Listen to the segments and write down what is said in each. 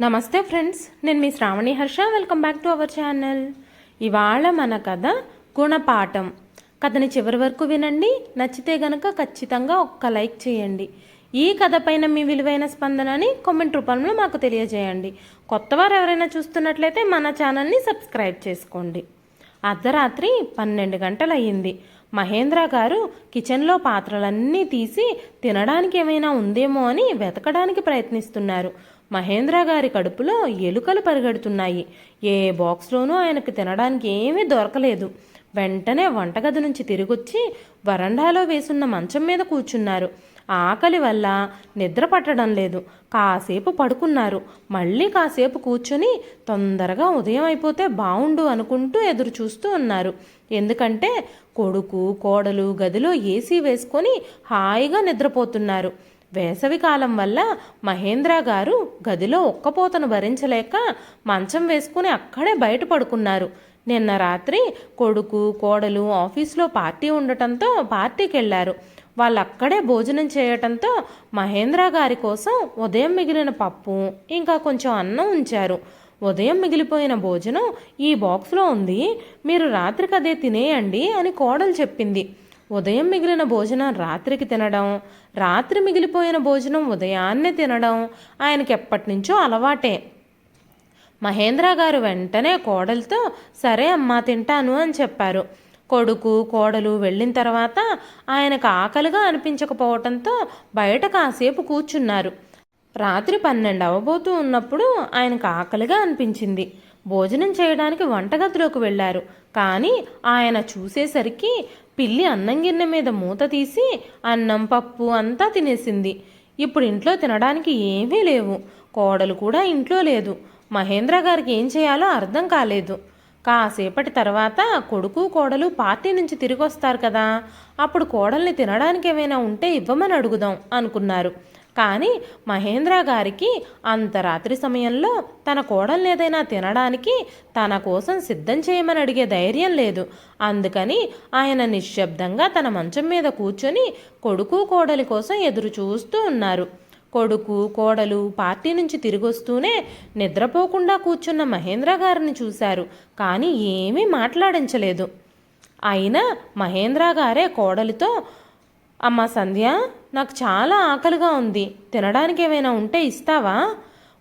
నమస్తే ఫ్రెండ్స్ నేను మీ Sravani Harsha. Welcome back to our channel ఇవాళ మన కథ గుణపాఠం. కథని చివరి వరకు వినండి నచ్చితే గనక ఖచ్చితంగా ఒక్క లైక్ చేయండి. ఈ కథ పైన మీ విలువైన స్పందనని కామెంట్ రూపంలో మాకు తెలియజేయండి. కొత్తవారు ఎవరైనా చూస్తున్నట్లయితే మన ఛానల్ని సబ్స్క్రైబ్ చేసుకోండి. అర్ధరాత్రి పన్నెండు గంటలయ్యింది. మహేంద్ర గారు కిచెన్లో పాత్రలన్నీ తీసి తినడానికి ఏమైనా ఉందేమో అని వెతకడానికి ప్రయత్నిస్తున్నారు. మహేంద్ర గారి కడుపులో ఎలుకలు పరిగెడుతున్నాయి. ఏ బాక్స్లోనూ ఆయనకు తినడానికి ఏమీ దొరకలేదు. వెంటనే వంటగది నుంచి తిరిగొచ్చి వరండాలో వేసున్న మంచం మీద కూర్చున్నారు. ఆకలి వల్ల నిద్ర పట్టడం లేదు. కాసేపు పడుకున్నారు. మళ్ళీ కాసేపు కూర్చొని తొందరగా ఉదయం అయిపోతే బావుండు అనుకుంటూ ఎదురు చూస్తూ ఉన్నారు. ఎందుకంటే కొడుకు కోడలు గదిలో ఏసీ వేసుకొని హాయిగా నిద్రపోతున్నారు. వేసవికాలం వల్ల మహేంద్ర గారు గదిలో ఒక్కపోతను భరించలేక మంచం వేసుకుని అక్కడే బయట పడుకున్నారు నిన్న రాత్రి కొడుకు కోడలు ఆఫీస్లో పార్టీ ఉండటంతో పార్టీకి వెళ్ళారు వాళ్ళు అక్కడే భోజనం చేయటంతో మహేంద్ర గారి కోసం ఉదయం మిగిలిన పప్పు ఇంకా కొంచెం అన్నం ఉంచారు. ఉదయం మిగిలిపోయిన భోజనం ఈ బాక్స్లో ఉంది. మీరు రాత్రికి అదే తినేయండి అని కోడలు చెప్పింది. ఉదయం మిగిలిన భోజనం రాత్రికి తినడం రాత్రి మిగిలిపోయిన భోజనం ఉదయాన్నే తినడం ఆయనకి ఎప్పటి నుంచో అలవాటే. మహేంద్ర గారు వెంటనే కోడలితో సరే అమ్మా తింటాను అని చెప్పారు. కొడుకు కోడలు వెళ్ళిన తర్వాత ఆయనకు ఆకలిగా అనిపించకపోవటంతో బయట కాసేపు కూర్చున్నారు. రాత్రి పన్నెండు అవ్వబోతూ ఉన్నప్పుడు ఆయనకు ఆకలిగా అనిపించింది. భోజనం చేయడానికి వంటగదిలోకి వెళ్ళారు. కానీ ఆయన చూసేసరికి పిల్లి అన్నం గిన్నె మీద మూత తీసి అన్నం పప్పు అంతా తినేసింది. ఇప్పుడు ఇంట్లో తినడానికి ఏమీ లేవు. కోడలు కూడా ఇంట్లో లేదు. మహేంద్ర గారికి ఏం చేయాలో అర్థం కాలేదు. కాసేపటి తర్వాత కొడుకు కోడలు పార్టీ నుంచి తిరిగి వస్తారు కదా. అప్పుడు కోడల్ని తినడానికి ఏమైనా ఉంటే ఇవ్వమని అడుగుదాం అనుకున్నారు. కానీ మహేంద్ర గారికి అంత రాత్రి సమయంలో తన కోడల్ని ఏదైనా తినడానికి తన కోసం సిద్ధం చేయమని అడిగే ధైర్యం లేదు. అందుకని ఆయన నిశ్శబ్దంగా తన మంచం మీద కూర్చొని కొడుకు కోడలి కోసం ఎదురు చూస్తూ ఉన్నారు. కొడుకు కోడలు పార్టీ నుంచి తిరిగొస్తూనే నిద్రపోకుండా కూర్చున్న మహేంద్ర గారిని చూశారు. కానీ ఏమీ మాట్లాడించలేదు. అయినా మహేంద్ర గారే కోడలితో అమ్మ సంధ్య నాకు చాలా ఆకలిగా ఉంది. తినడానికి ఏమైనా ఉంటే ఇస్తావా?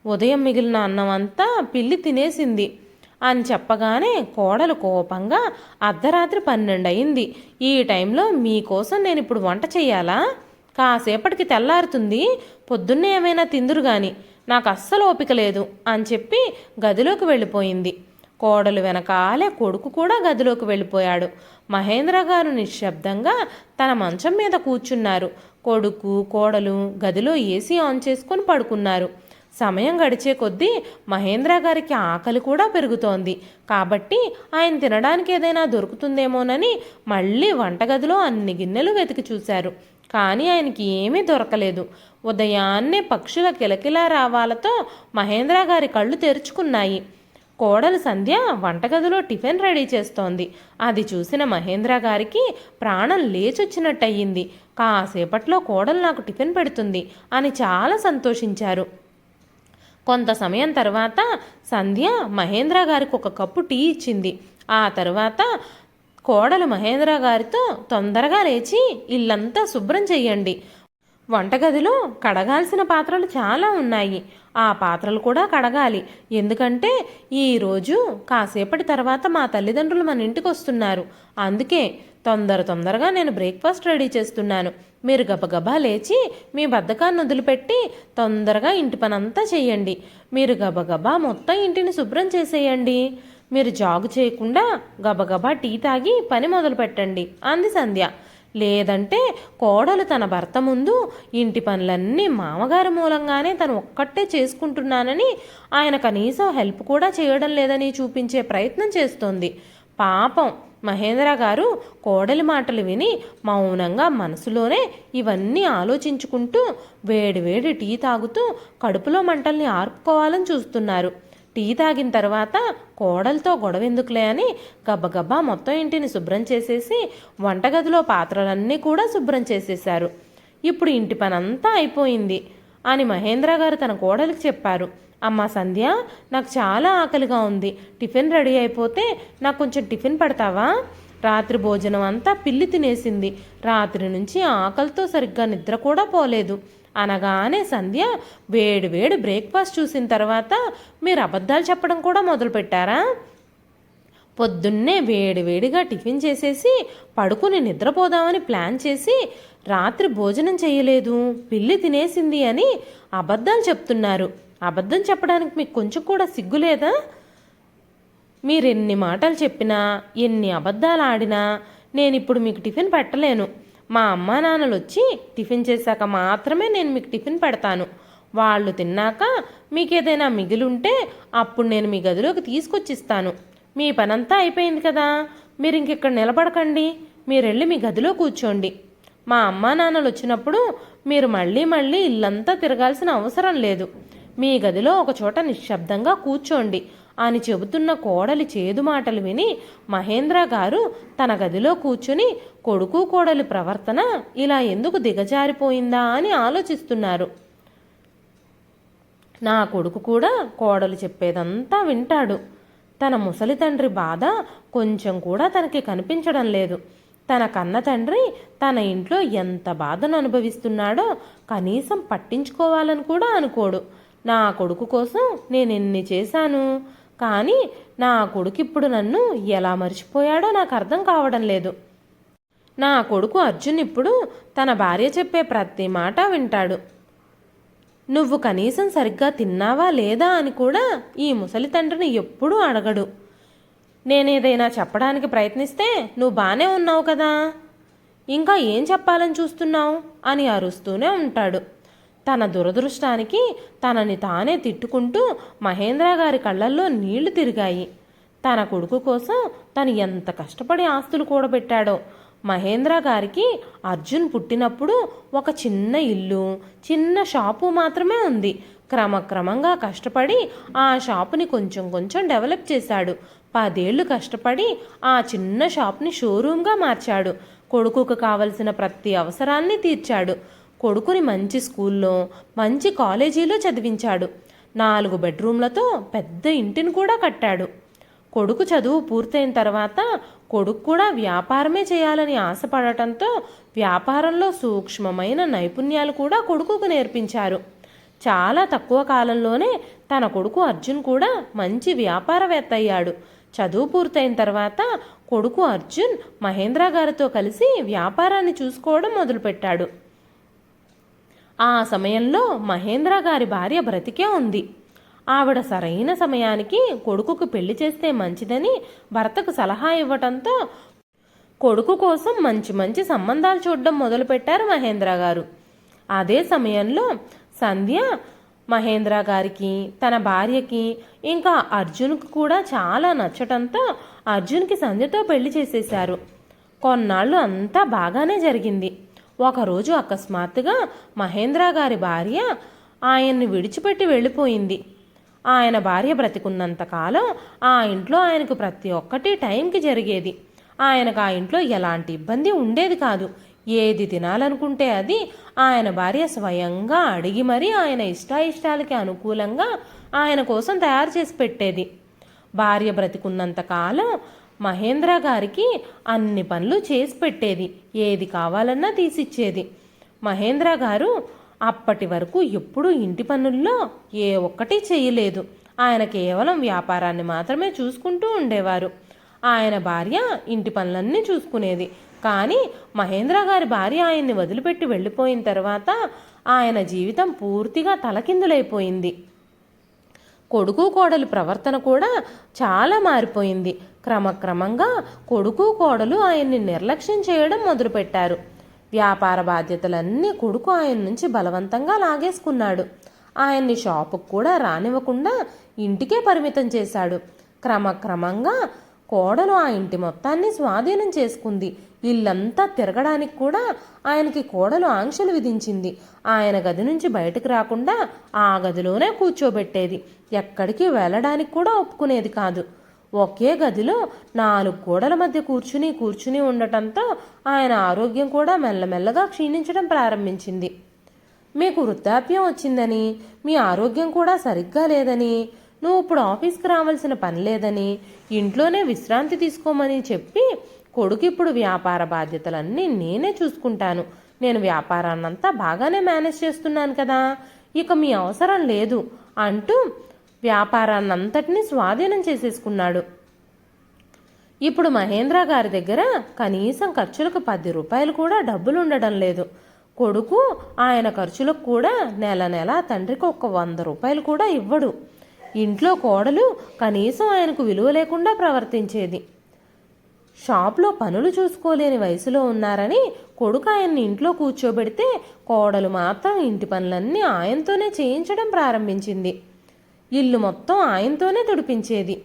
ఉదయం మిగిలిన అన్నం అంతా పిల్లి తినేసింది. అని చెప్పగానే కోడలు కోపంగా అర్ధరాత్రి పన్నెండు అయింది ఈ టైంలో మీకోసం నేను ఇప్పుడు వంట చేయాలా కాసేపటికి తెల్లారుతుంది. పొద్దున్నే ఏమైనా తిందురు గాని నాకు అస్సలు ఓపిక లేదు అని చెప్పి గదిలోకి వెళ్ళిపోయింది. కోడలు వెనకాలే కొడుకు కూడా గదిలోకి వెళ్ళిపోయాడు. మహేంద్ర గారు నిశ్శబ్దంగా తన మంచం మీద కూర్చున్నారు. కొడుకు కోడలు గదిలో ఏసీ ఆన్ చేసుకొని పడుకున్నారు. సమయం గడిచే కొద్దీ మహేంద్ర గారికి ఆకలి కూడా పెరుగుతోంది. కాబట్టి ఆయన తినడానికి ఏదైనా దొరుకుతుందేమోనని మళ్ళీ వంటగదిలో అన్ని గిన్నెలు వెతికి చూశారు. కానీ ఆయనకి ఏమీ దొరకలేదు. ఉదయాన్నే పక్షుల కిలకిలా రావాలతో మహేంద్ర గారి కళ్ళు తెరుచుకున్నాయి. కోడలు సంధ్య వంటగదిలో టిఫిన్ రెడీ చేస్తోంది. అది చూసిన మహేంద్ర గారికి ప్రాణం లేచొచ్చినట్టయింది. కాసేపట్లో కోడలు నాకు టిఫిన్ పెడుతుంది అని చాలా సంతోషించారు. కొంత సమయం తర్వాత సంధ్య మహేంద్ర గారికి ఒక కప్పు టీ ఇచ్చింది. ఆ తర్వాత కోడలు మహేంద్ర గారితో తొందరగా లేచి ఇల్లంతా శుభ్రం చెయ్యండి వంటగదిలో కడగాల్సిన పాత్రలు చాలా ఉన్నాయి. ఆ పాత్రలు కూడా కడగాలి. ఎందుకంటే ఈరోజు కాసేపటి తర్వాత మా తల్లిదండ్రులు మన ఇంటికి వస్తున్నారు. అందుకే తొందర తొందరగా నేను బ్రేక్ఫాస్ట్ రెడీ చేస్తున్నాను. మీరు గబగబా లేచి మీ బద్ధకాన్ని వదిలిపెట్టి తొందరగా ఇంటి పనంతా చేయండి. మీరు గబగబా మొత్తం ఇంటిని శుభ్రం చేసేయండి. మీరు జాగు చేయకుండా గబగబా టీ తాగి పని మొదలు పెట్టండి అంది సంధ్య. లేదంటే కోడలు తన భర్త ముందు ఇంటి పనులన్నీ మామగారి మూలంగానే తను ఒక్కటే చేసుకుంటున్నానని ఆయన కనీసం హెల్ప్ కూడా చేయడం లేదని చూపించే ప్రయత్నం చేస్తోంది. పాపం మహేంద్ర గారు కోడలి మాటలు విని మౌనంగా మనసులోనే ఇవన్నీ ఆలోచించుకుంటూ వేడివేడి టీ తాగుతూ కడుపులో మంటల్ని ఆర్పుకోవాలని చూస్తున్నారు. టీ తాగిన తర్వాత కోడలతో గొడవెందుకులే అని గబగబా మొత్తం ఇంటిని శుభ్రం చేసేసి వంటగదిలో పాత్రలన్నీ కూడా శుభ్రం చేసేశారు. ఇప్పుడు ఇంటి పనంతా అయిపోయింది అని మహేంద్ర గారు తన కోడలికి చెప్పారు. అమ్మ సంధ్య నాకు చాలా ఆకలిగా ఉంది. టిఫిన్ రెడీ అయిపోతే నాకు కొంచెం టిఫిన్ పెడతావా? రాత్రి భోజనం అంతా పిల్లి తినేసింది. రాత్రి నుంచి ఆకలితో సరిగ్గా నిద్ర కూడా పోలేదు. అనగానే సంధ్య వేడి వేడి బ్రేక్ఫాస్ట్ చూసిన తర్వాత మీరు అబద్ధాలు చెప్పడం కూడా మొదలుపెట్టారా? పొద్దున్నే వేడి వేడిగా టిఫిన్ చేసేసి పడుకుని నిద్రపోదామని ప్లాన్ చేసి రాత్రి భోజనం చేయలేదు పిల్లి తినేసింది అని అబద్ధాలు చెప్తున్నారు. అబద్ధం చెప్పడానికి మీకు కొంచెం కూడా సిగ్గులేదా మీరు ఎన్ని మాటలు చెప్పినా ఎన్ని అబద్ధాలు ఆడినా నేను ఇప్పుడు మీకు టిఫిన్ పెట్టలేను. మా అమ్మా నాన్నలు వచ్చి టిఫిన్ చేశాక మాత్రమే నేను మీకు టిఫిన్ పెడతాను. వాళ్ళు తిన్నాక మీకు ఏదైనా మిగిలుంటే అప్పుడు నేను మీ గదిలోకి తీసుకొచ్చిస్తాను. మీ పనంతా అయిపోయింది కదా. మీరు ఇంకెక్కడ నిలబడకండి. మీరు వెళ్ళి మీ గదిలో కూర్చోండి. మా అమ్మా నాన్నలు వచ్చినప్పుడు మీరు మళ్ళీ మళ్ళీ ఇల్లంతా తిరగాల్సిన అవసరం లేదు. మీ గదిలో ఒక చోట నిశ్శబ్దంగా కూర్చోండి. అని చెబుతున్న కోడలి చేదు మాటలు విని మహేంద్ర గారు తన గదిలో కూర్చుని కొడుకు కోడలి ప్రవర్తన ఇలా ఎందుకు దిగజారిపోయిందా? అని ఆలోచిస్తున్నారు. నా కొడుకు కూడా కోడలు చెప్పేదంతా వింటాడు. తన ముసలి తండ్రి బాధ కొంచెం కూడా తనకి కనిపించడం లేదు. తన కన్న తండ్రి తన ఇంట్లో ఎంత బాధను అనుభవిస్తున్నాడో కనీసం పట్టించుకోవాలని కూడా అనుకోడు. నా కొడుకు కోసం నేను ఎన్ని చేశాను? కానీ నా కొడుకు ఇప్పుడు నన్ను ఎలా మర్చిపోయాడో నాకు అర్థం కావడం లేదు. నా కొడుకు అర్జున్ ఇప్పుడు తన భార్య చెప్పే ప్రతి మాట వింటాడు. నువ్వు కనీసం సరిగ్గా తిన్నావా లేదా అని కూడా ఈ ముసలి తండ్రిని ఎప్పుడూ అడగడు. నేనేదైనా చెప్పడానికి ప్రయత్నిస్తే నువ్వు బాగానే ఉన్నావు కదా. ఇంకా ఏం చెప్పాలని చూస్తున్నావు? అని అరుస్తూనే ఉంటాడు. తన దురదృష్టానికి తనని తానే తిట్టుకుంటూ మహేంద్ర గారి కళ్ళల్లో నీళ్ళు తిరిగాయి. తన కొడుకు కోసం తను ఎంత కష్టపడి ఆస్తులు కూడబెట్టాడో. మహేంద్ర గారికి అర్జున్ పుట్టినప్పుడు ఒక చిన్న ఇల్లు చిన్న షాపు మాత్రమే ఉంది. క్రమక్రమంగా కష్టపడి ఆ షాపుని కొంచెం కొంచెం డెవలప్ చేశాడు. పదేళ్ళు కష్టపడి ఆ చిన్న షాప్ని షోరూమ్గా మార్చాడు. కొడుకుకు కావలసిన ప్రతి అవసరాన్ని తీర్చాడు. కొడుకుని మంచి స్కూల్లో మంచి కాలేజీలో చదివించాడు. నాలుగు బెడ్రూమ్లతో పెద్ద ఇంటిని కూడా కట్టాడు. కొడుకు చదువు పూర్తయిన తర్వాత కొడుకు కూడా వ్యాపారమే చేయాలని ఆశపడటంతో వ్యాపారంలో సూక్ష్మమైన నైపుణ్యాలు కూడా కొడుకుకు నేర్పించారు. చాలా తక్కువ కాలంలోనే తన కొడుకు అర్జున్ కూడా మంచి వ్యాపారవేత్త అయ్యాడు. చదువు పూర్తయిన తర్వాత కొడుకు అర్జున్ మహేంద్ర గారితో కలిసి వ్యాపారాన్ని చూసుకోవడం మొదలుపెట్టాడు. ఆ సమయంలో మహేంద్ర గారి భార్య బ్రతికే ఉంది. ఆవిడ సరైన సమయానికి కొడుకుకు పెళ్ళి చేస్తే మంచిదని భర్తకు సలహా ఇవ్వటంతో కొడుకు కోసం మంచి మంచి సంబంధాలు చూడడం మొదలుపెట్టారు మహేంద్ర గారు. అదే సమయంలో సంధ్య మహేంద్ర గారికి తన భార్యకి ఇంకా అర్జున్కు కూడా చాలా నచ్చటంతో అర్జున్కి సంధ్యతో పెళ్ళి చేసేశారు. కొన్నాళ్ళు అంతా బాగానే జరిగింది. ఒకరోజు అకస్మాత్తుగా మహేంద్ర గారి భార్య ఆయన్ని విడిచిపెట్టి వెళ్ళిపోయింది. ఆయన భార్య బ్రతికున్నంతకాలం ఆ ఇంట్లో ఆయనకు ప్రతి ఒక్కటి టైంకి జరిగేది. ఆయనకు ఆ ఇంట్లో ఎలాంటి ఇబ్బంది ఉండేది కాదు. ఏది తినాలనుకుంటే అది ఆయన భార్య స్వయంగా అడిగి మరీ ఆయన ఇష్టాయిష్టాలకి అనుకూలంగా ఆయన కోసం తయారు చేసి పెట్టేది. భార్య బ్రతికున్నంతకాలం మహేంద్ర గారికి అన్ని పనులు చేసి పెట్టేది. ఏది కావాలన్నా తీసిచ్చేది. మహేంద్ర గారు అప్పటి వరకు ఎప్పుడూ ఇంటి పనుల్లో ఏ ఒక్కటి చేయలేదు. ఆయన కేవలం వ్యాపారాన్ని మాత్రమే చూసుకుంటూ ఉండేవారు. ఆయన భార్య ఇంటి పనులన్నీ చూసుకునేది. కానీ మహేంద్ర గారి భార్య ఆయన్ని వదిలిపెట్టి వెళ్ళిపోయిన తర్వాత ఆయన జీవితం పూర్తిగా తలకిందులైపోయింది. కొడుకు కోడలు ప్రవర్తన కూడా చాలా మారిపోయింది. క్రమక్రమంగా కొడుకు కోడలు ఆయన్ని నిర్లక్ష్యం చేయడం మొదలుపెట్టారు. వ్యాపార బాధ్యతలన్నీ కొడుకు ఆయన నుంచి బలవంతంగా లాగేసుకున్నాడు. ఆయన్ని షాపుకు కూడా రానివ్వకుండా ఇంటికే పరిమితం చేశాడు. క్రమక్రమంగా కోడలు ఆ ఇంటి మొత్తాన్ని స్వాధీనం చేసుకుంది. ఇల్లంతా తిరగడానికి కూడా ఆయనకి కోడలు ఆంక్షలు విధించింది. ఆయన గది నుంచి బయటకు రాకుండా ఆ గదిలోనే కూర్చోబెట్టేది. ఎక్కడికి వెళ్ళడానికి కూడా ఒప్పుకునేది కాదు. ఒకే గదిలో నాలుగు గోడల మధ్య కూర్చుని కూర్చుని ఉండటంతో ఆయన ఆరోగ్యం కూడా మెల్లమెల్లగా క్షీణించడం ప్రారంభించింది. మీకు వృద్ధాప్యం వచ్చిందని మీ ఆరోగ్యం కూడా సరిగ్గా లేదని నువ్వు ఇప్పుడు ఆఫీస్కి రావాల్సిన పని లేదని ఇంట్లోనే విశ్రాంతి తీసుకోమని చెప్పి కొడుకు ఇప్పుడు వ్యాపార బాధ్యతలన్నీ నేనే చూసుకుంటాను. నేను వ్యాపారాన్నంతా బాగానే మేనేజ్ చేస్తున్నాను కదా. ఇక మీ అవసరం లేదు అంటూ వ్యాపారాన్నంతటినీ స్వాధీనం చేసేసుకున్నాడు. ఇప్పుడు మహేంద్ర గారి దగ్గర కనీసం ఖర్చులకు పది రూపాయలు కూడా డబ్బులు ఉండడం లేదు. కొడుకు ఆయన ఖర్చులకు కూడా నెల నెల తండ్రికి ఒక వంద రూపాయలు కూడా ఇవ్వడు. ఇంట్లో కోడలు కనీసం ఆయనకు విలువ లేకుండా ప్రవర్తించేది. షాప్లో పనులు చూసుకోలేని వయసులో ఉన్నారని కొడుకు ఆయన్ని ఇంట్లో కూర్చోబెడితే కోడలు మాత్రం ఇంటి పనులన్నీ ఆయనతోనే చేయించడం ప్రారంభించింది. ఇల్లు మొత్తం ఆయనతోనే తుడిపించేది.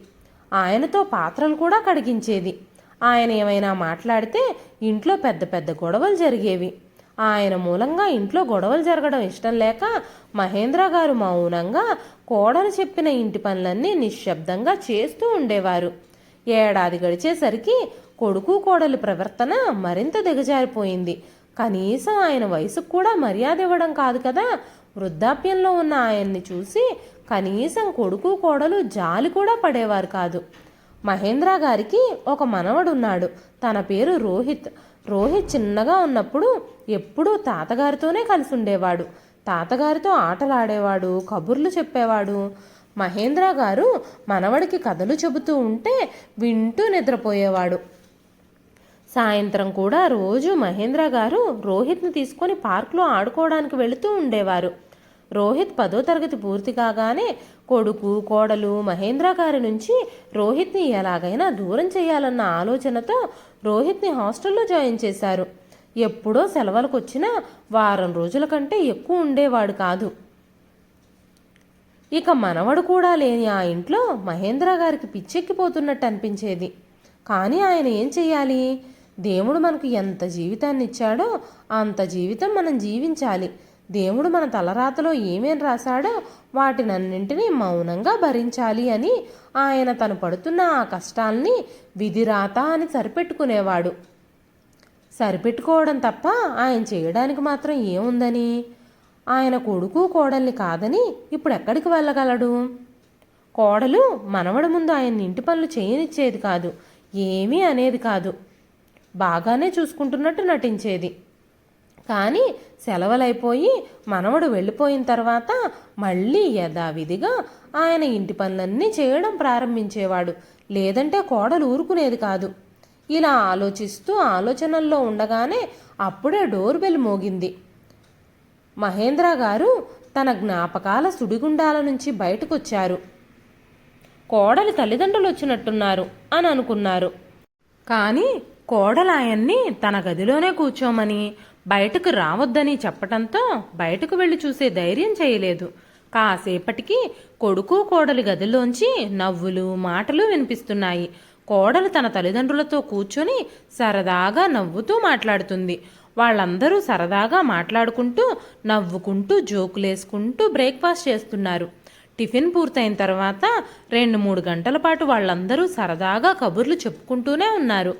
ఆయనతో పాత్రలు కూడా కడిగించేది. ఆయన ఏమైనా మాట్లాడితే ఇంట్లో పెద్ద పెద్ద గొడవలు జరిగేవి. ఆయన మూలంగా ఇంట్లో గొడవలు జరగడం ఇష్టం లేక మహేంద్ర గారు మౌనంగా కోడలు చెప్పిన ఇంటి పనులన్నీ నిశ్శబ్దంగా చేస్తూ ఉండేవారు. ఏడాది గడిచేసరికి కొడుకు కోడలి ప్రవర్తన మరింత దిగజారిపోయింది. కనీసం ఆయన వయసుకు కూడా మర్యాద ఇవ్వడం కాదు కదా. వృద్ధాప్యంలో ఉన్న ఆయన్ని చూసి కనీసం కొడుకు కోడలు జాలి కూడా పడేవారు కాదు. మహేంద్ర గారికి ఒక మనవడున్నాడు. తన పేరు రోహిత్. రోహిత్ చిన్నగా ఉన్నప్పుడు ఎప్పుడూ తాతగారితోనే కలిసి ఉండేవాడు తాతగారితో ఆటలాడేవాడు కబుర్లు చెప్పేవాడు. మహేంద్ర గారు మనవడికి కథలు చెబుతూ ఉంటే వింటూ నిద్రపోయేవాడు. సాయంత్రం కూడా రోజు మహేంద్ర గారు రోహిత్ని తీసుకొని పార్క్లో ఆడుకోవడానికి వెళుతూ ఉండేవారు. రోహిత్ పదో తరగతి పూర్తి కాగానే కొడుకు కోడలు మహేంద్ర గారి నుంచి రోహిత్ని ఎలాగైనా దూరం చేయాలన్న ఆలోచనతో రోహిత్ని హాస్టల్లో జాయిన్ చేశారు. ఎప్పుడో సెలవులకు వచ్చినా వారం రోజుల కంటే ఎక్కువ ఉండేవాడు కాదు. ఇక మనవడు కూడా లేని ఆ ఇంట్లో మహేంద్ర గారికి పిచ్చెక్కిపోతున్నట్టు అనిపించేది. కానీ ఆయన ఏం చెయ్యాలి? దేవుడు మనకు ఎంత జీవితాన్ని ఇచ్చాడో అంత జీవితం మనం జీవించాలి. దేవుడు మన తలరాతలో ఏమేం రాశాడో వాటినన్నింటినీ మౌనంగా భరించాలి అని ఆయన తను పడుతున్న ఆ కష్టాల్ని విధిరాత అని సరిపెట్టుకునేవాడు. సరిపెట్టుకోవడం తప్ప ఆయన చేయడానికి మాత్రం ఏముందని? ఆయన కొడుకు కోడల్ని కాదని ఇప్పుడు ఎక్కడికి వెళ్ళగలడు? కోడలు మనవడి ముందు ఆయన ఇంటి పనులు చేయనిచ్చేది కాదు ఏమీ అనేది కాదు. బాగానే చూసుకుంటున్నట్టు నటించేది. కానీ సెలవులైపోయి మనవడు వెళ్ళిపోయిన తర్వాత మళ్ళీ యథావిధిగా ఆయన ఇంటి పనులన్నీ చేయడం ప్రారంభించేవాడు. లేదంటే కోడలు ఊరుకునేది కాదు. ఇలా ఆలోచిస్తూ ఆలోచనల్లో ఉండగానే అప్పుడే డోర్ బెల్ మోగింది. మహేంద్ర గారు తన జ్ఞాపకాల సుడిగుండాల నుంచి బయటకొచ్చారు. కోడలి తల్లిదండ్రులు వచ్చినట్టున్నారు అని అనుకున్నారు. కానీ కోడలాయన్ని తన గదిలోనే కూర్చోమని బయటకు రావద్దని చెప్పటంతో బయటకు వెళ్ళి చూసే ధైర్యం చేయలేదు. కాసేపటికి కొడుకు కోడలి గదిలోంచి నవ్వులు మాటలు వినిపిస్తున్నాయి. కోడలు తన తల్లిదండ్రులతో కూర్చొని సరదాగా నవ్వుతూ మాట్లాడుతుంది. వాళ్ళందరూ సరదాగా మాట్లాడుకుంటూ నవ్వుకుంటూ జోకులేసుకుంటూ బ్రేక్ఫాస్ట్ చేస్తున్నారు. టిఫిన్ పూర్తయిన తర్వాత రెండు మూడు గంటల పాటు వాళ్ళందరూ సరదాగా కబుర్లు చెప్పుకుంటూనే ఉన్నారు.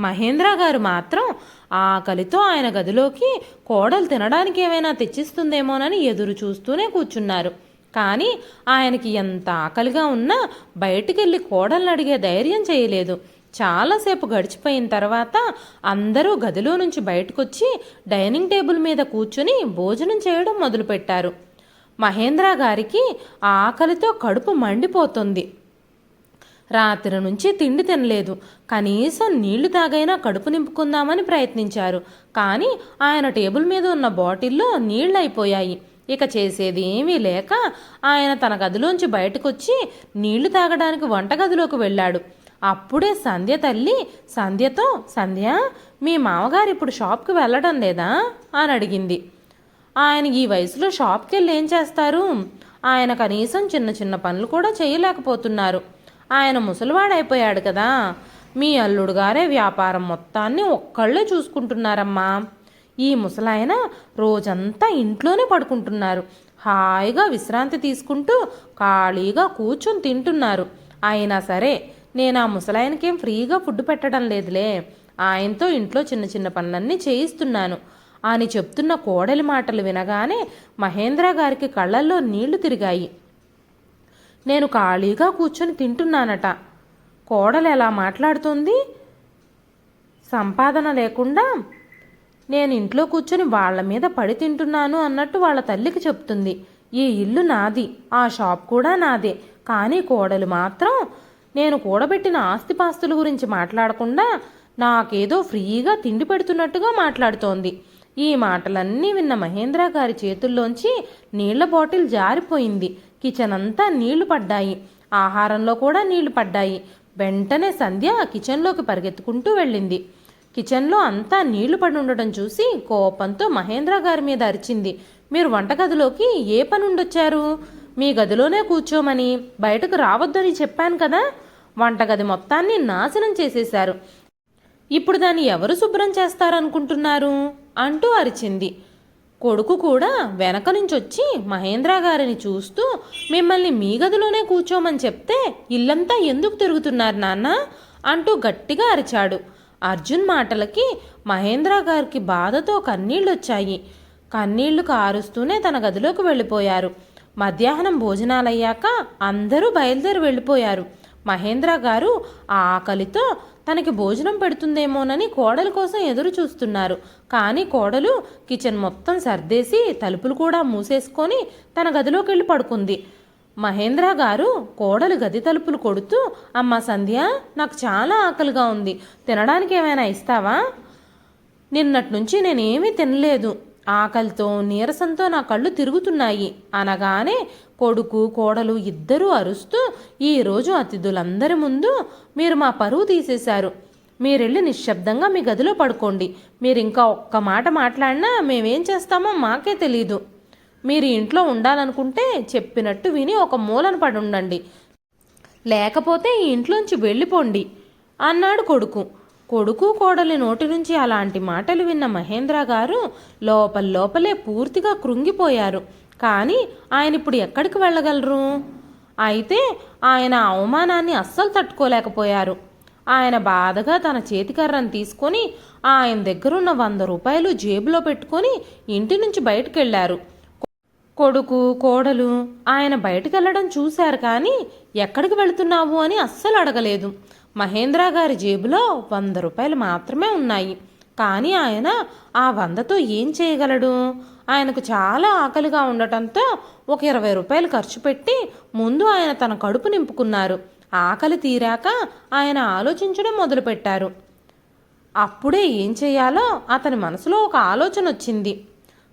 మహేంద్ర గారు మాత్రం ఆకలితో ఆయన గదిలోకి కోడలు తినడానికి ఏమైనా తెచ్చిస్తుందేమోనని ఎదురు చూస్తూనే కూర్చున్నారు. కానీ ఆయనకి ఎంత ఆకలిగా ఉన్నా బయటికెళ్ళి కోడల్ని అడిగే ధైర్యం చేయలేదు. చాలాసేపు గడిచిపోయిన తర్వాత అందరూ గదిలో నుంచి బయటకొచ్చి డైనింగ్ టేబుల్ మీద కూర్చుని భోజనం చేయడం మొదలుపెట్టారు. మహేంద్ర గారికి ఆకలితో కడుపు మండిపోతుంది. రాత్రి నుంచి తిండి తినలేదు. కనీసం నీళ్ళు తాగైనా కడుపు నింపుకుందామని ప్రయత్నించారు. కానీ ఆయన టేబుల్ మీద ఉన్న బాటిల్లో నీళ్ళు అయిపోయాయి ఇక చేసేది ఏమీ లేక ఆయన తన గదిలోంచి బయటకొచ్చి నీళ్ళు తాగడానికి వంటగదిలోకి వెళ్ళాడు. అప్పుడే సంధ్య తల్లి సంధ్యతో సంధ్య మీ మామగారు ఇప్పుడు షాప్కి వెళ్ళడం లేదా? అని అడిగింది. ఆయన ఈ వయసులో షాప్కి వెళ్ళి ఏం చేస్తారు? ఆయన కనీసం చిన్న చిన్న పనులు కూడా చేయలేకపోతున్నారు. ఆయన ముసలివాడైపోయాడు కదా. మీ అల్లుడు గారే వ్యాపారం మొత్తాన్ని ఒక్కళ్ళే చూసుకుంటున్నారమ్మా. ఈ ముసలాయన రోజంతా ఇంట్లోనే పడుకుంటున్నారు. హాయిగా విశ్రాంతి తీసుకుంటూ ఖాళీగా కూర్చొని తింటున్నారు. అయినా సరే నేను ఆ ముసలాయనకేం ఫ్రీగా ఫుడ్ పెట్టడం లేదులే. ఆయనతో ఇంట్లో చిన్న చిన్న పనులన్నీ చేయిస్తున్నాను. అని చెప్తున్న కోడలి మాటలు వినగానే మహేంద్ర గారికి కళ్ళల్లో నీళ్ళు తిరిగాయి. నేను ఖాళీగా కూర్చొని తింటున్నానట. కోడలు ఎలా మాట్లాడుతుంది? సంపాదన లేకుండా నేను ఇంట్లో కూర్చొని వాళ్ళ మీద పడి తింటున్నాను అన్నట్టు వాళ్ళ తల్లికి చెప్తుంది. ఈ ఇల్లు నాది ఆ షాప్ కూడా నాదే. కానీ కోడలు మాత్రం నేను కూడబెట్టిన ఆస్తిపాస్తుల గురించి మాట్లాడకుండా నాకేదో ఫ్రీగా తిండి పెడుతున్నట్టుగా మాట్లాడుతోంది. ఈ మాటలన్నీ విన్న మహేంద్ర గారి చేతుల్లోంచి నీళ్ళ బాటిల్ జారిపోయింది. కిచెన్ అంతా నీళ్ళు పడ్డాయి. ఆహారంలో కూడా నీళ్ళు పడ్డాయి. వెంటనే సంధ్య కిచెన్లోకి పరిగెత్తుకుంటూ వెళ్ళింది. కిచెన్లో అంతా నీళ్ళు పడి ఉండటం చూసి కోపంతో మహేంద్ర గారి మీద అరిచింది. మీరు వంటగదిలోకి ఏ పని ఉండొచ్చారు మీ గదిలోనే కూర్చోమని బయటకు రావద్దని చెప్పాను కదా? వంటగది మొత్తాన్ని నాశనం చేసేశారు. ఇప్పుడు దాన్ని ఎవరు శుభ్రం చేస్తారనుకుంటున్నారు? అంటూ అరిచింది. కొడుకు కూడా వెనక నుంచి వచ్చి మహేంద్ర గారిని చూస్తూ మిమ్మల్ని మీ గదిలోనే కూర్చోమని చెప్తే ఇల్లంతా ఎందుకు తిరుగుతున్నారు నాన్న? అంటూ గట్టిగా అరిచాడు. అర్జున్ మాటలకి మహేంద్ర గారికి బాధతో కన్నీళ్ళొచ్చాయి. కన్నీళ్ళు కారుస్తూనే తన గదిలోకి వెళ్ళిపోయారు. మధ్యాహ్నం భోజనాలయ్యాక అందరూ బయలుదేరి వెళ్ళిపోయారు. మహేంద్ర గారు ఆ ఆకలితో తనకి భోజనం పెడుతుందేమోనని కోడల కోసం ఎదురు చూస్తున్నారు. కానీ కోడలు కిచెన్ మొత్తం సర్దేసి తలుపులు కూడా మూసేసుకొని తన గదిలోకి వెళ్ళి పడుకుంది. మహేంద్ర గారు కోడలు గది తలుపులు కొడుతూ అమ్మ సంధ్య నాకు చాలా ఆకలిగా ఉంది. తినడానికి ఏమైనా ఇస్తావా? నిన్నటి నుంచి నేనేమీ తినలేదు. ఆకలితో నీరసంతో నా కళ్ళు తిరుగుతున్నాయి. అనగానే కొడుకు కోడలు ఇద్దరూ అరుస్తూ ఈరోజు అతిథులందరి ముందు మీరు మా పరువు తీసేశారు. మీరెళ్ళి నిశ్శబ్దంగా మీ గదిలో పడుకోండి. మీరు ఇంకా ఒక్క మాట మాట్లాడినా మేమేం చేస్తామో మాకే తెలీదు. మీరు ఇంట్లో ఉండాలనుకుంటే చెప్పినట్టు విని ఒక మూలన పడి ఉండండి. లేకపోతే ఈ ఇంట్లోంచి వెళ్ళిపోండి అన్నాడు కొడుకు. కొడుకు కోడలి నోటి నుంచి అలాంటి మాటలు విన్న మహేంద్ర గారు లోపల లోపలే పూర్తిగా కృంగిపోయారు. కానీ ఆయన ఇప్పుడు ఎక్కడికి వెళ్ళగలరు? అయితే ఆయన అవమానాన్ని అస్సలు తట్టుకోలేకపోయారు. ఆయన బాధగా తన చేతికర్రను తీసుకొని ఆయన దగ్గరున్న వంద రూపాయలు జేబులో పెట్టుకొని ఇంటి నుంచి బయటకెళ్ళారు వెళ్ళారు కొడుకు కోడలు ఆయన బయటకెళ్ళడం చూశారు కానీ ఎక్కడికి వెళుతున్నావు అని అస్సలు అడగలేదు. మహేంద్ర గారి జేబులో వంద రూపాయలు మాత్రమే ఉన్నాయి. కానీ ఆయన ఆ వందతో ఏం చేయగలడు? ఆయనకు చాలా ఆకలిగా ఉండటంతో ఒక ఇరవై రూపాయలు ఖర్చు పెట్టి ముందు ఆయన తన కడుపు నింపుకున్నారు. ఆకలి తీరాక ఆయన ఆలోచించడం మొదలుపెట్టారు. అప్పుడే ఏం చేయాలో అతని మనసులో ఒక ఆలోచన వచ్చింది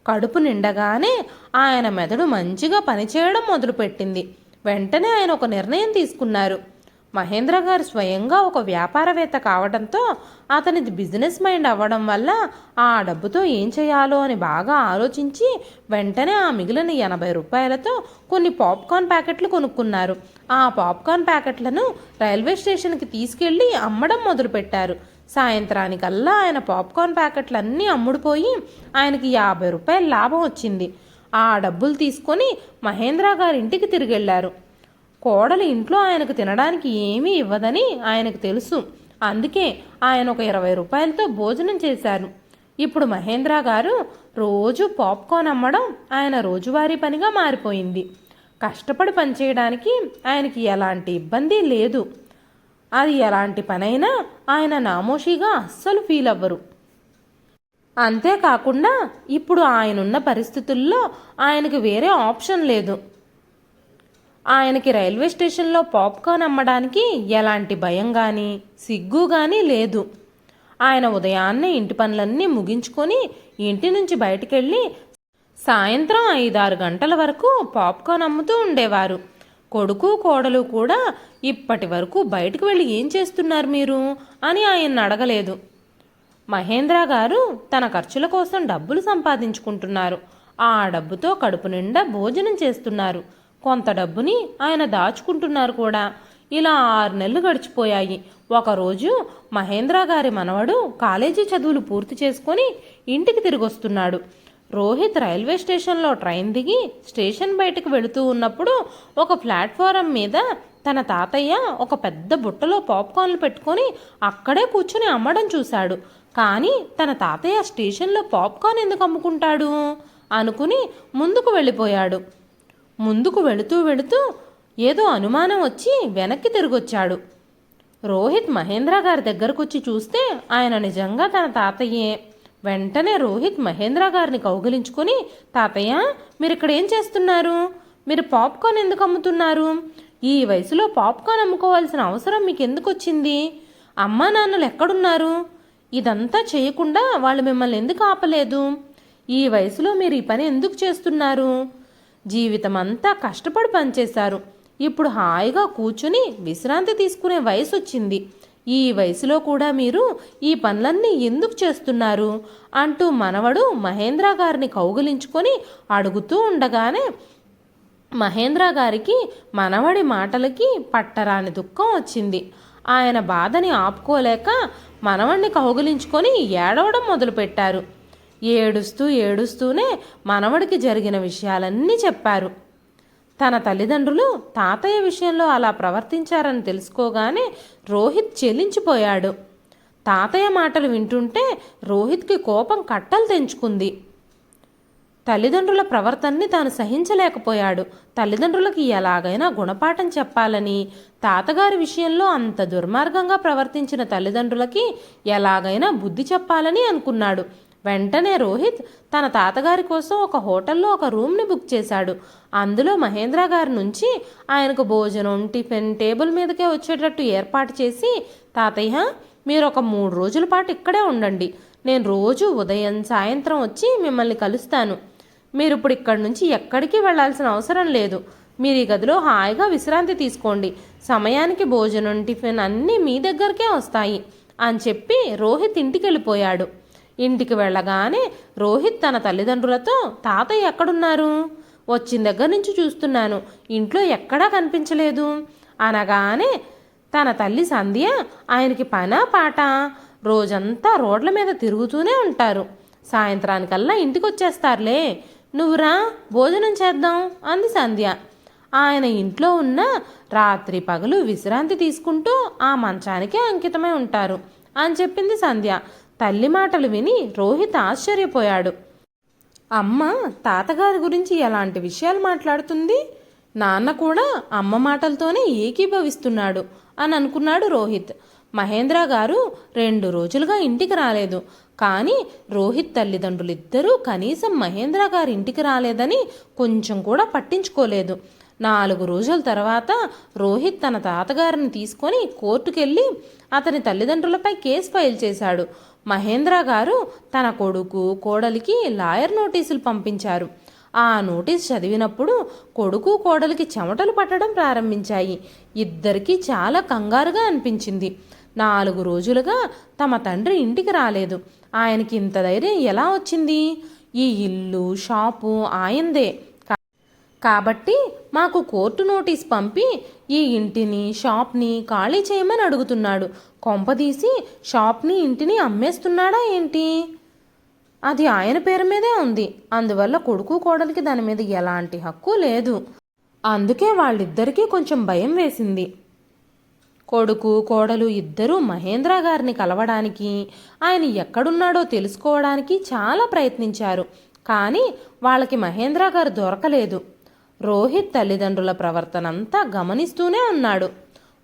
కడుపు నిండగానే ఆయన మెదడు మంచిగా పనిచేయడం మొదలుపెట్టింది. వెంటనే ఆయన ఒక నిర్ణయం తీసుకున్నారు. మహేంద్ర గారు స్వయంగా ఒక వ్యాపారవేత్త కావడంతో అతనిది బిజినెస్ మైండ్ అవ్వడం వల్ల ఆ డబ్బుతో ఏం చేయాలో అని బాగా ఆలోచించి వెంటనే ఆ మిగిలిన ఎనభై రూపాయలతో కొన్ని పాప్కార్న్ ప్యాకెట్లు కొనుక్కున్నారు. ఆ పాప్కార్న్ ప్యాకెట్లను రైల్వే స్టేషన్కి తీసుకెళ్ళి అమ్మడం మొదలుపెట్టారు. సాయంత్రానికల్లా ఆయన పాప్కార్న్ ప్యాకెట్లు అన్నీ అమ్ముడుపోయి ఆయనకి యాభై రూపాయల లాభం వచ్చింది. ఆ డబ్బులు తీసుకొని మహేంద్ర గారి ఇంటికి తిరిగెళ్ళారు కోడలు ఇంట్లో ఆయనకు తినడానికి ఏమీ ఇవ్వదని ఆయనకు తెలుసు. అందుకే ఆయన ఒక ఇరవై రూపాయలతో భోజనం చేశారు. ఇప్పుడు మహేంద్ర గారు రోజు పాప్కార్న్ అమ్మడం ఆయన రోజువారీ పనిగా మారిపోయింది. కష్టపడి పనిచేయడానికి ఆయనకి ఎలాంటి ఇబ్బంది లేదు. అది ఎలాంటి పనైనా ఆయన నామోషిగా అస్సలు ఫీల్ అవ్వరు. అంతేకాకుండా ఇప్పుడు ఆయనున్న పరిస్థితుల్లో ఆయనకి వేరే ఆప్షన్ లేదు. ఆయనకి రైల్వే స్టేషన్లో పాప్కార్న్ అమ్మడానికి ఎలాంటి భయం కానీ సిగ్గు కానీ లేదు. ఆయన ఉదయాన్నే ఇంటి పనులన్నీ ముగించుకొని ఇంటి నుంచి బయటికెళ్ళి సాయంత్రం ఐదారు గంటల వరకు పాప్కార్న్ అమ్ముతూ ఉండేవారు. కొడుకు కోడలు కూడా ఇప్పటి వరకు బయటకు వెళ్ళి ఏం చేస్తున్నారు మీరు? అని ఆయన అడగలేదు. మహేంద్ర గారు తన ఖర్చుల కోసం డబ్బులు సంపాదించుకుంటున్నారు. ఆ డబ్బుతో కడుపు నిండా భోజనం చేస్తున్నారు. కొంత డబ్బుని ఆయన దాచుకుంటున్నారు కూడా. ఇలా ఆరు నెలలు గడిచిపోయాయి. ఒకరోజు మహేంద్ర గారి మనవడు కాలేజీ చదువులు పూర్తి చేసుకొని ఇంటికి తిరిగి వస్తున్నాడు రోహిత్ రైల్వే స్టేషన్లో ట్రైన్ దిగి స్టేషన్ బయటకు వెళుతూ ఉన్నప్పుడు ఒక ప్లాట్ఫారం మీద తన తాతయ్య ఒక పెద్ద బుట్టలో పాప్కార్న్లు పెట్టుకొని అక్కడే కూర్చుని అమ్మడం చూశాడు. కానీ తన తాతయ్య స్టేషన్లో పాప్కార్న్ ఎందుకు అమ్ముకుంటాడు? అనుకుని ముందుకు వెళ్ళిపోయాడు. ముందుకు వెళుతూ వెళుతూ ఏదో అనుమానం వచ్చి వెనక్కి తిరిగొచ్చాడు. రోహిత్ మహేంద్ర గారి దగ్గరకు వచ్చి చూస్తే ఆయన నిజంగా తన తాతయ్యే. వెంటనే రోహిత్ మహేంద్ర గారిని కౌగిలించుకొని తాతయ్య మీరు ఇక్కడ ఏం చేస్తున్నారు? మీరు పాప్కార్న్ ఎందుకు అమ్ముతున్నారు? ఈ వయసులో పాప్కార్న్ అమ్ముకోవాల్సిన అవసరం మీకు ఎందుకు వచ్చింది అమ్మా నాన్నలు ఎక్కడున్నారు? ఇదంతా చేయకుండా వాళ్ళు మిమ్మల్ని ఎందుకు ఆపలేదు? ఈ వయసులో మీరు ఈ పని ఎందుకు చేస్తున్నారు? జీవితం అంతా కష్టపడి పనిచేశారు. ఇప్పుడు హాయిగా కూర్చుని విశ్రాంతి తీసుకునే వయసు వచ్చింది ఈ వయసులో కూడా మీరు ఈ పనులన్నీ ఎందుకు చేస్తున్నారు? అంటూ మనవడు మహేంద్ర గారిని కౌగులించుకొని అడుగుతూ ఉండగానే మహేంద్ర గారికి మనవడి మాటలకి పట్టరాని దుఃఖం వచ్చింది. ఆయన బాధని ఆపుకోలేక మనవడిని కౌగిలించుకొని ఏడవడం మొదలుపెట్టారు. ఏడుస్తూ ఏడుస్తూనే మనవడికి జరిగిన విషయాలన్నీ చెప్పారు. తన తల్లిదండ్రులు తాతయ్య విషయంలో అలా ప్రవర్తించారని తెలుసుకోగానే రోహిత్ చెల్లించిపోయాడు తాతయ్య మాటలు వింటుంటే రోహిత్కి కోపం కట్టలు తెంచుకుంది. తల్లిదండ్రుల ప్రవర్తనని తాను సహించలేకపోయాడు. తల్లిదండ్రులకి ఎలాగైనా గుణపాఠం చెప్పాలని తాతగారి విషయంలో అంత దుర్మార్గంగా ప్రవర్తించిన తల్లిదండ్రులకి ఎలాగైనా బుద్ధి చెప్పాలని అనుకున్నాడు. వెంటనే రోహిత్ తన తాతగారి కోసం ఒక హోటల్లో ఒక రూమ్ని బుక్ చేశాడు. అందులో మహేంద్ర గారి నుంచి ఆయనకు భోజనం టిఫిన్ టేబుల్ మీదకే వచ్చేటట్టు ఏర్పాటు చేసి తాతయ్య మీరు ఒక మూడు రోజుల పాటు ఇక్కడే ఉండండి. నేను రోజు ఉదయం సాయంత్రం వచ్చి మిమ్మల్ని కలుస్తాను. మీరు ఇప్పుడు ఇక్కడి నుంచి ఎక్కడికి వెళ్ళాల్సిన అవసరం లేదు. మీరు ఈ గదిలో హాయిగా విశ్రాంతి తీసుకోండి. సమయానికి భోజనం టిఫిన్ అన్నీ మీ దగ్గరకే వస్తాయి అని చెప్పి రోహిత్ ఇంటికి వెళ్ళిపోయాడు ఇంటికి వెళ్ళగానే రోహిత్ తన తల్లిదండ్రులతో తాతయ్య ఎక్కడున్నారు? వచ్చిన దగ్గర నుంచి చూస్తున్నాను. ఇంట్లో ఎక్కడా కనిపించలేదు. అనగానే తన తల్లి సంధ్య ఆయనకి పనా పాట? రోజంతా రోడ్ల మీద తిరుగుతూనే ఉంటారు. సాయంత్రానికల్లా ఇంటికి వచ్చేస్తారులే నువ్వురా భోజనం చేద్దాం అంది సంధ్య. ఆయన ఇంట్లో ఉన్న రాత్రి పగలు విశ్రాంతి తీసుకుంటూ ఆ మంచానికే అంకితమై ఉంటారు అని చెప్పింది సంధ్య. తల్లి మాటలు విని రోహిత్ ఆశ్చర్యపోయాడు. అమ్మ తాతగారి గురించి ఎలాంటి విషయాలు మాట్లాడుతుంది? నాన్న కూడా అమ్మ మాటలతోనే ఏకీభవిస్తున్నాడు అని అనుకున్నాడు రోహిత్. మహేంద్ర గారు రెండు రోజులుగా ఇంటికి రాలేదు. కానీ రోహిత్ తల్లిదండ్రులు ఇద్దరూ కనీసం మహేంద్ర గారి ఇంటికి రాలేదని కొంచెం కూడా పట్టించుకోలేదు. నాలుగు రోజుల తర్వాత రోహిత్ తన తాతగారిని తీసుకొని కోర్టుకెళ్ళి అతని తల్లిదండ్రులపై కేసు ఫైల్ చేశాడు. మహేంద్ర గారు తన కొడుకు కోడలికి లాయర్ నోటీసులు పంపించారు. ఆ నోటీస్ చదివినప్పుడు కొడుకు కోడలికి చెమటలు పట్టడం ప్రారంభించాయి. ఇద్దరికీ చాలా కంగారుగా అనిపించింది. నాలుగు రోజులుగా తమ తండ్రి ఇంటికి రాలేదు. ఆయనకి ఇంత ధైర్యం ఎలా వచ్చింది? ఈ ఇల్లు షాపు ఆయందే కాబట్టి మాకు కోర్టు నోటీస్ పంపి ఈ ఇంటిని షాప్ని ఖాళీ చేయమని అడుగుతున్నాడు. కొంపదీసి షాప్ని ఇంటిని అమ్మేస్తున్నాడా ఏంటి? అది ఆయన పేరు మీదే ఉంది. అందువల్ల కొడుకు కోడలికి దాని మీద ఎలాంటి హక్కు లేదు. అందుకే వాళ్ళిద్దరికీ కొంచెం భయం వేసింది. కొడుకు కోడలు ఇద్దరూ మహేంద్ర గారిని కలవడానికి ఆయన ఎక్కడున్నాడో తెలుసుకోవడానికి చాలా ప్రయత్నించారు. కానీ వాళ్ళకి మహేంద్ర గారు దొరకలేదు. రోహిత్ తల్లిదండ్రుల ప్రవర్తనంతా గమనిస్తూనే ఉన్నాడు.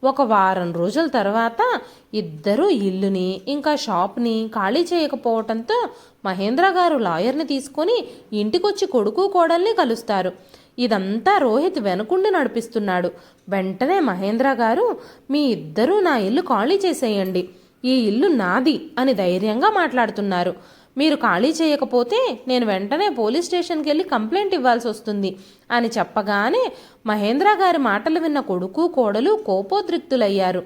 ఒక వారం రోజుల తర్వాత ఇద్దరూ ఇల్లుని ఇంకా షాప్ని ఖాళీ చేయకపోవటంతో మహేంద్ర గారు లాయర్ని తీసుకొని ఇంటికొచ్చి కొడుకు కోడల్ని కలుస్తారు. ఇదంతా రోహిత్ వెనుకుండి నడిపిస్తున్నాడు. వెంటనే మహేంద్ర గారు మీ ఇద్దరూ నా ఇల్లు ఖాళీ చేసేయండి. ఈ ఇల్లు నాది అని ధైర్యంగా మాట్లాడుతున్నారు. మీరు ఖాళీ చేయకపోతే నేను వెంటనే పోలీస్ స్టేషన్కి వెళ్ళి కంప్లైంట్ ఇవ్వాల్సి వస్తుంది అని చెప్పగానే మహేంద్ర గారి మాటలు విన్న కొడుకు కోడలు కోపోద్రిక్తులయ్యారు.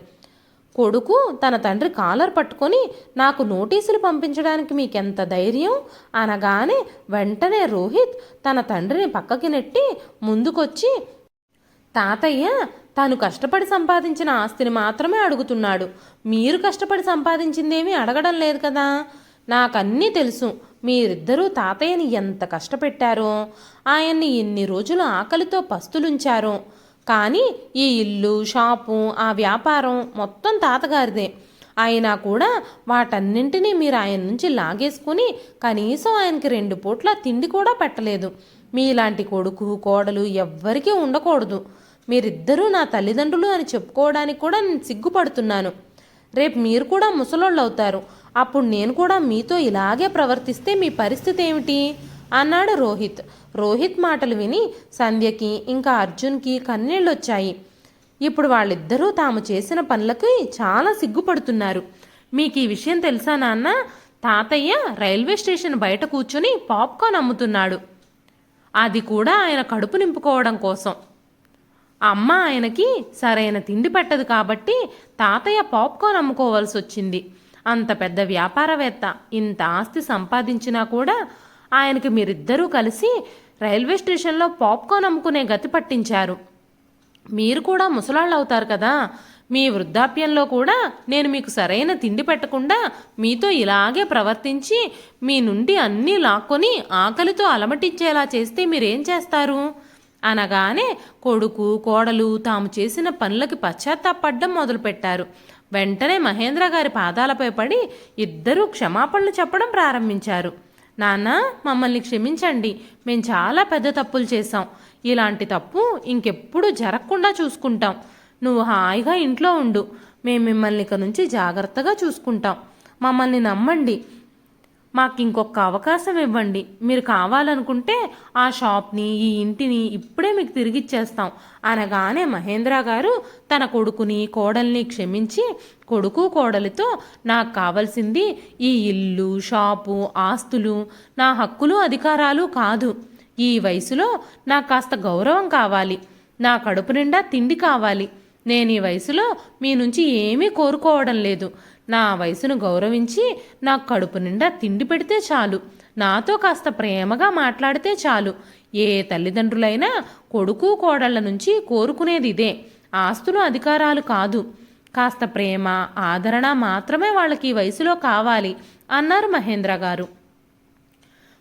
కొడుకు తన తండ్రి కాలర్ పట్టుకొని నాకు నోటీసులు పంపించడానికి మీకెంత ధైర్యం? అనగానే వెంటనే రోహిత్ తన తండ్రిని పక్కకి నెట్టి ముందుకొచ్చి తాతయ్య తాను కష్టపడి సంపాదించిన ఆస్తిని మాత్రమే అడుగుతున్నాడు. మీరు కష్టపడి సంపాదించిందేమీ అడగడం లేదు కదా? నాకన్నీ తెలుసు. మీరిద్దరూ తాతయ్యని ఎంత కష్టపెట్టారో ఆయన్ని ఎన్ని రోజులు ఆకలితో పస్తులుంచారో. కానీ ఈ ఇల్లు షాపు ఆ వ్యాపారం మొత్తం తాతగారిదే. అయినా కూడా వాటన్నింటినీ మీరు ఆయన నుంచి లాగేసుకుని కనీసం ఆయనకి రెండు పూట్ల తిండి కూడా పెట్టలేదు. మీలాంటి కొడుకు కోడలు ఎవ్వరికీ ఉండకూడదు. మీరిద్దరూ నా తల్లిదండ్రులు అని చెప్పుకోవడానికి కూడా నేను సిగ్గుపడుతున్నాను. రేపు మీరు కూడా ముసలోళ్ళు అవుతారు అప్పుడు నేను కూడా మీతో ఇలాగే ప్రవర్తిస్తే మీ పరిస్థితి ఏమిటి? అన్నాడు రోహిత్. రోహిత్ మాటలు విని సంధ్యకి ఇంకా అర్జున్కి కన్నీళ్ళు వచ్చాయి ఇప్పుడు వాళ్ళిద్దరూ తాము చేసిన పనులకి చాలా సిగ్గుపడుతున్నారు. మీకు ఈ విషయం తెలుసా నాన్న? తాతయ్య రైల్వే స్టేషన్ బయట కూర్చొని పాప్కార్న్ అమ్ముతున్నాడు. అది కూడా ఆయన కడుపు నింపుకోవడం కోసం. అమ్మ ఆయనకి సరైన తిండి పెట్టదు కాబట్టి తాతయ్య పాప్కార్న్ అమ్ముకోవాల్సి వచ్చింది అంత పెద్ద వ్యాపారవేత్త ఇంత ఆస్తి సంపాదించినా కూడా ఆయనకి మీరిద్దరూ కలిసి రైల్వే స్టేషన్లో పాప్కార్న్ అమ్ముకునే గతి పట్టించారు. మీరు కూడా ముసలాళ్ళు అవుతారు కదా. మీ వృద్ధాప్యంలో కూడా నేను మీకు సరైన తిండి పెట్టకుండా మీతో ఇలాగే ప్రవర్తించి మీ నుండి అన్నీ లాక్కొని ఆకలితో అలమటించేలా చేస్తే మీరేం చేస్తారు? అనగానే కొడుకు కోడలు తాము చేసిన పనులకి పశ్చాత్తాపడ్డం మొదలుపెట్టారు. వెంటనే మహేంద్ర గారి పాదాలపై పడి ఇద్దరూ క్షమాపణలు చెప్పడం ప్రారంభించారు. నాన్న మమ్మల్ని క్షమించండి. మేము చాలా పెద్ద తప్పులు చేశాం. ఇలాంటి తప్పు ఇంకెప్పుడు జరగకుండా చూసుకుంటాం. నువ్వు హాయిగా ఇంట్లో ఉండు. మేము మిమ్మల్ని ఇక నుంచి జాగ్రత్తగా చూసుకుంటాం. మమ్మల్ని నమ్మండి. మాకు ఇంకొక అవకాశం ఇవ్వండి మీరు కావాలనుకుంటే ఆ షాప్ని ఈ ఇంటిని ఇప్పుడే మీకు తిరిగిచ్చేస్తాం. అనగానే మహేంద్ర గారు తన కొడుకుని కోడల్ని క్షమించి కొడుకు కోడలితో నాకు కావలసింది ఈ ఇల్లు షాపు ఆస్తులు నా హక్కులు అధికారాలు కాదు. ఈ వయసులో నాకు కాస్త గౌరవం కావాలి. నా కడుపు నిండా తిండి కావాలి. నేను ఈ వయసులో మీ నుంచి ఏమీ కోరుకోవడం లేదు. నా వయసును గౌరవించి నా కడుపు నిండా తిండి పెడితే చాలు. నాతో కాస్త ప్రేమగా మాట్లాడితే చాలు. ఏ తల్లిదండ్రులైనా కొడుకు కోడళ్ళ నుంచి కోరుకునేది ఇదే. ఆస్తులు అధికారాలు కాదు. కాస్త ప్రేమ ఆదరణ మాత్రమే వాళ్ళకి ఈ వయసులో కావాలి అన్నారు మహేంద్ర గారు.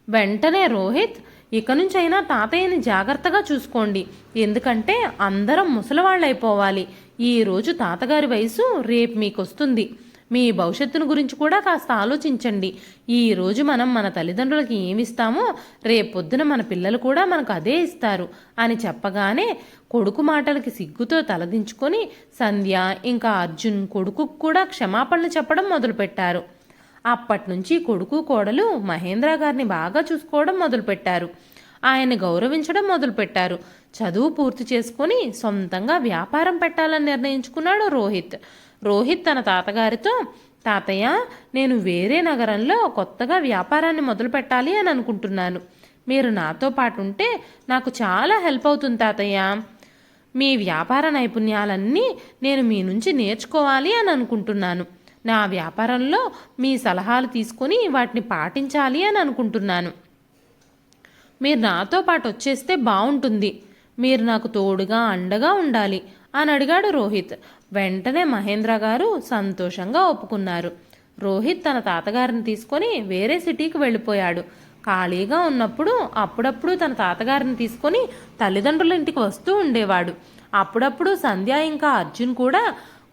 వెంటనే రోహిత్ ఇక నుంచైనా తాతయ్యని జాగ్రత్తగా చూసుకోండి. ఎందుకంటే అందరం ముసలివాళ్ళైపోవాలి. ఈరోజు తాతగారి వయసు రేపు మీకొస్తుంది. మీ భవిష్యత్తును గురించి కూడా కాస్త ఆలోచించండి. ఈ రోజు మనం మన తల్లిదండ్రులకి ఏమిస్తామో రేపొద్దున మన పిల్లలు కూడా మనకు అదే ఇస్తారు అని చెప్పగానే కొడుకు మాటలకి సిగ్గుతో తలదించుకొని సంధ్య ఇంకా అర్జున్ కొడుకు కూడా క్షమాపణలు చెప్పడం మొదలుపెట్టారు. అప్పటినుంచి కొడుకు కోడలు మహేంద్ర గారిని బాగా చూసుకోవడం మొదలుపెట్టారు. ఆయన్ని గౌరవించడం మొదలుపెట్టారు. చదువు పూర్తి చేసుకొని సొంతంగా వ్యాపారం పెట్టాలని నిర్ణయించుకున్నాడు రోహిత్. రోహిత్ తన తాతగారితో తాతయ్య నేను వేరే నగరంలో కొత్తగా వ్యాపారాన్ని మొదలు పెట్టాలి అని అనుకుంటున్నాను. మీరు నాతో పాటు ఉంటే నాకు చాలా హెల్ప్ అవుతుంది తాతయ్య. మీ వ్యాపార నైపుణ్యాలన్నీ నేను మీ నుంచి నేర్చుకోవాలి అని అనుకుంటున్నాను. నా వ్యాపారంలో మీ సలహాలు తీసుకొని వాటిని పాటించాలి అని అనుకుంటున్నాను. మీరు నాతో పాటు వచ్చేస్తే బాగుంటుంది మీరు నాకు తోడుగా అండగా ఉండాలి అని అడిగాడు రోహిత్. వెంటనే మహేంద్ర గారు సంతోషంగా ఒప్పుకున్నారు. రోహిత్ తన తాతగారిని తీసుకొని వేరే సిటీకి వెళ్ళిపోయాడు. ఖాళీగా ఉన్నప్పుడు అప్పుడప్పుడు తన తాతగారిని తీసుకొని తల్లిదండ్రుల ఇంటికి వస్తూ ఉండేవాడు. అప్పుడప్పుడు సంధ్య ఇంకా అర్జున్ కూడా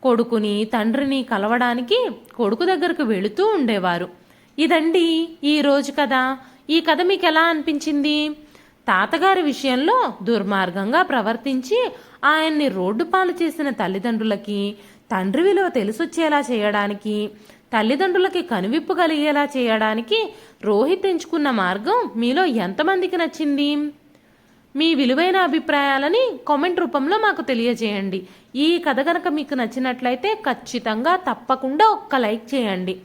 కొడుకుని తండ్రిని కలవడానికి కొడుకు దగ్గరకు వెళుతూ ఉండేవారు. ఇదండి ఈరోజు కథ. ఈ కథ మీకు ఎలా అనిపించింది? తాతగారి విషయంలో దుర్మార్గంగా ప్రవర్తించి ఆయన్ని రోడ్డు పాలు చేసిన తల్లిదండ్రులకి తండ్రి విలువ తెలిసొచ్చేలా చేయడానికి తల్లిదండ్రులకి కనువిప్పు కలిగేలా చేయడానికి రోహిత్ ఎంచుకున్న మార్గం మీలో ఎంతమందికి నచ్చింది? మీ విలువైన అభిప్రాయాలని కామెంట్ రూపంలో మాకు తెలియజేయండి. ఈ కథ కనుక మీకు నచ్చినట్లయితే ఖచ్చితంగా తప్పకుండా ఒక్క లైక్ చేయండి.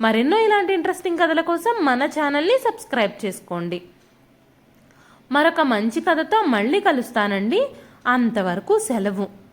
మరెన్నో ఇలాంటి ఇంట్రెస్టింగ్ కథల కోసం మన ఛానల్ని సబ్స్క్రైబ్ చేసుకోండి. మరొక మంచి కథతో మళ్ళీ కలుస్తానండి. అంతవరకు సెలవు.